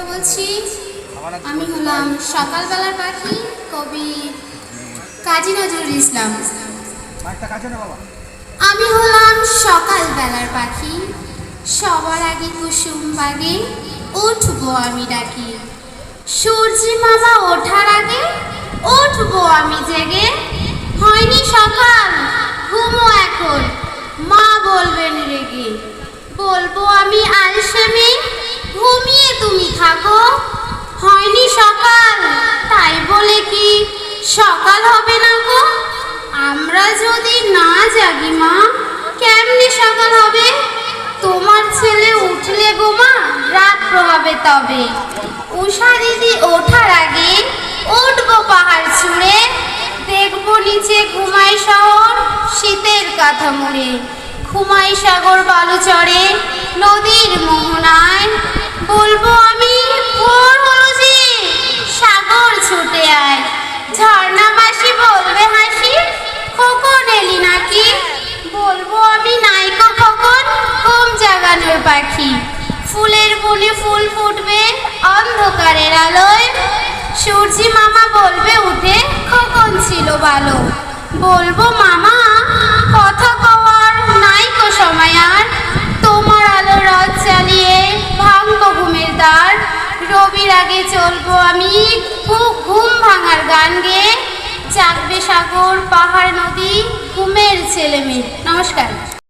কথা বলছি। আমি হলাম সকালবেলার পাখি কবি কাজী নজরুল ইসলাম। আমি হলাম সকালবেলার পাখি। সবার আগে কুসুম বাগে উঠবো আমি ডাকি। সূর্যি মামা ওঠার আগে উঠবো আমি জেগে। হয়নি সকাল ঘুমো এখন মা বলবেন রেগে। বলব আমি আলসেমি সকাল হবে না গো। আমরা যদি না জাগি, মা, কেমনে সকাল হবে? তোমার ছেলে উঠলে গো, মা, রাত প্রভাবে তবে। উষা দিদি ওঠার আগে উঠবো পাহাড় ছুঁড়ে। দেখব নিচে ঘুমাই শহর, শীতের কাঁথা মুড়ে। ঘুমাই সাগর বালু চড়ে, নদীর মোহনায় আলোয় সূর্যি মামা বলবে, উঠে খোকন ছিল ভালো। বলব, মামা, কথা কওয়ার নাইকো সময় আর। তোমার আলো রথ চালিয়ে ভাঙবো ঘুমের দ্বার। রবির আগে চলবো আমি খুব ঘুম ভাঙার গান গেয়ে। চাকবে সাগর, পাহাড়, নদী, ঘুমের ছেলে মেয়ে। নমস্কার।